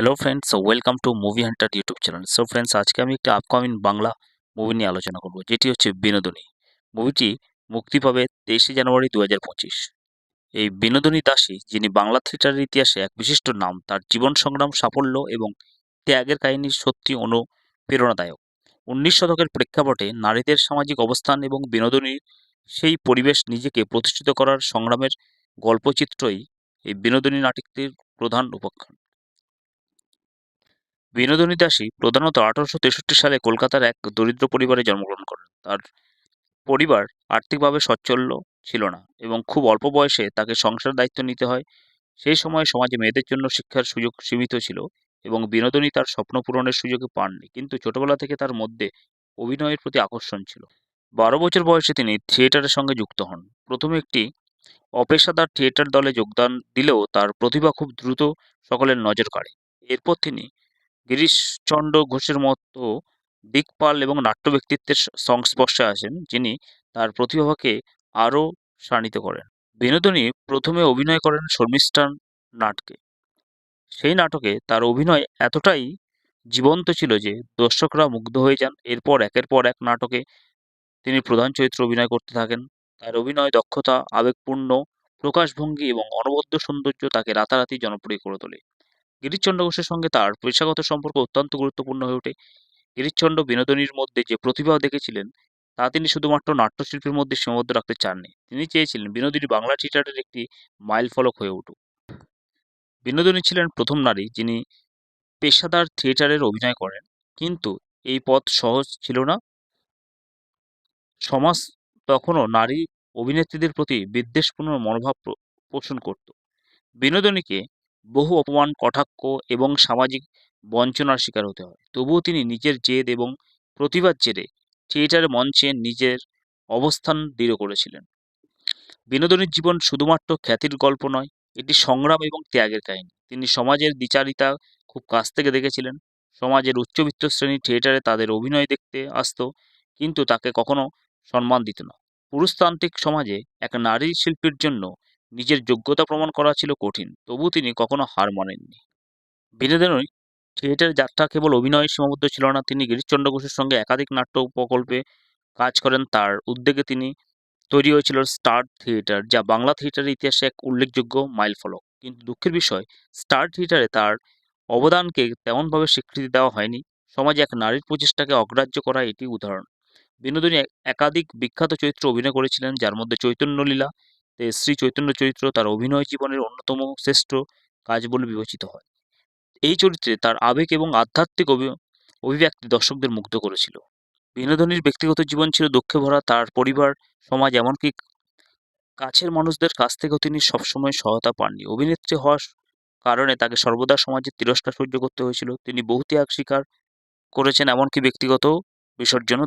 Hello friends welcome to movie hunter YouTube channel so friends আজকে আমি একটি upcoming Bangla movie নিয়ে আলোচনা করব, যেটি হচ্ছে বিনোদনী। মুভিটি মুক্তি পাবে তেইশে জানুয়ারি দু হাজার পঁচিশ। এই বিনোদনী দাসী, যিনি বাংলা থিয়েটারের ইতিহাসে এক বিশিষ্ট নাম, তার জীবন সংগ্রাম, সাফল্য এবং ত্যাগের কাহিনী সত্যি অনুপ্রেরণাদায়ক। উনিশ শতকের প্রেক্ষাপটে নারীদের সামাজিক অবস্থান এবং বিনোদনীর সেই পরিবেশ নিজেকে প্রতিষ্ঠিত করার সংগ্রামের গল্পচিত্রই এই বিনোদনী নাটকটির প্রধান উপাখ্যান বিনোদিনী দাসী প্রধানত আঠারোশো তেষট্টি সালে কলকাতার এক দরিদ্র পরিবারে জন্মগ্রহণ করেন। তার পরিবার আর্থিকভাবে সচ্ছল ছিল না এবং খুব অল্প বয়সে তাকে সংসার দায়িত্ব নিতে হয়। সেই সময় সমাজে মেয়েদের জন্য শিক্ষার সুযোগ সীমিত ছিল এবং বিনোদনী তার স্বপ্ন পূরণের সুযোগে পাননি। কিন্তু ছোটবেলা থেকে তার মধ্যে অভিনয়ের প্রতি আকর্ষণ ছিল। বারো বছর বয়সে তিনি থিয়েটারের সঙ্গে যুক্ত হন। প্রথমে একটি অপেশাদার থিয়েটার দলে যোগদান দিলেও তার প্রতিভা খুব দ্রুত সকলের নজর কাড়ে। এরপর তিনি গিরিশচন্দ্র ঘোষের মতো দিকপাল এবং নাট্য ব্যক্তিত্বের সংস্পর্শে আসেন, যিনি তার প্রতিভাকে আরও শানিত করেন। বিনোদিনী প্রথমে অভিনয় করেন শর্মিষ্ঠান নাটকে। সেই নাটকে তার অভিনয় এতটাই জীবন্ত ছিল যে দর্শকরা মুগ্ধ হয়ে যান। এরপর একের পর এক নাটকে তিনি প্রধান চরিত্র অভিনয় করতে থাকেন। তার অভিনয় দক্ষতা, আবেগপূর্ণ, প্রকাশভঙ্গি এবং অনবদ্য সৌন্দর্য তাকে রাতারাতি জনপ্রিয় করে তোলে। গিরিশচন্দ্র ঘোষের সঙ্গে তার পেশাগত সম্পর্ক অত্যন্ত গুরুত্বপূর্ণ হয়ে ওঠে। গিরিশচন্দ্র বিনোদিনীর মধ্যে যে প্রতিভা দেখেছিলেন, তা তিনি শুধুমাত্র নাট্যশিল্পের মধ্যে সীমাবদ্ধ রাখতে চাননি। তিনি চেয়েছিলেন বিনোদিনী বাংলা থিয়েটারের একটি মাইল ফলক হয়ে উঠুক। বিনোদিনী ছিলেন প্রথম নারী যিনি পেশাদার থিয়েটারের অভিনয় করেন। কিন্তু এই পথ সহজ ছিল না। সমাজ তখনও নারী অভিনেত্রীদের প্রতি বিদ্বেষপূর্ণ মনোভাব পোষণ করত। বিনোদিনীকে বহু অপমান, কটাক্ষ এবং সামাজিক বঞ্চনার শিকার হতে হয়। তবুও তিনি নিজের জেদ এবং প্রতিবাদ জেরে থিয়েটার মঞ্চে নিজের অবস্থান দৃঢ় করেছিলেন। বিনোদনের জীবন শুধুমাত্র খ্যাতির গল্প নয়, এটি সংগ্রাম এবং ত্যাগের কাহিনী। তিনি সমাজের দ্বিচারিতা খুব কাছ থেকে দেখেছিলেন। সমাজের উচ্চবিত্ত শ্রেণি থিয়েটারে তাদের অভিনয় দেখতে আসতো, কিন্তু তাকে কখনো সম্মান দিত না। পুরুষতান্ত্রিক সমাজে এক নারী শিল্পীর জন্য নিজের যোগ্যতা প্রমাণ করা ছিল কঠিন, তবু তিনি কখনো হার মানেননি। বিনোদনী থিয়েটার যাত্রা কেবল অভিনয়ে সীমাবদ্ধ ছিল না, তিনি গিরিশচন্দ্র ঘোষের সঙ্গে একাধিক নাট্য প্রকল্পে কাজ করেন। তার উদ্যোগে তিনি তৈরি হয়েছিল স্টার থিয়েটার, যা বাংলা থিয়েটারের ইতিহাসে এক উল্লেখযোগ্য মাইলফলক। কিন্তু দুঃখের বিষয়, স্টার থিয়েটারে তার অবদানকে তেমনভাবে স্বীকৃতি দেওয়া হয়নি। সমাজে এক নারীর প্রচেষ্টাকে অগ্রাহ্য করা এটি উদাহরণ। বিনোদিনী একাধিক বিখ্যাত চরিত্র অভিনয় করেছিলেন, যার মধ্যে চৈতন্যলীলা শ্রী চৈতন্য চরিত্র তার অভিনয় জীবনের অন্যতম শ্রেষ্ঠ কাজ বলে বিবেচিত হয়। এই চরিত্রে তার আবেগ এবং আধ্যাত্মিক অভিব্যক্তি দর্শকদের মুগ্ধ করেছিল। বিনোদনীর ব্যক্তিগত জীবন ছিল দুঃখে ভরা, তার পরিবার, সমাজ এমনকি কাছের মানুষদের কাছ থেকেও তিনি সবসময় সহায়তা পাননি। অভিনেত্রী হওয়ার কারণে তাকে সর্বদা সমাজের তিরস্কার সহ্য করতে হয়েছিল। তিনি বহু ত্যাগ স্বীকার করেছেন এমনকি ব্যক্তিগত বিসর্জনও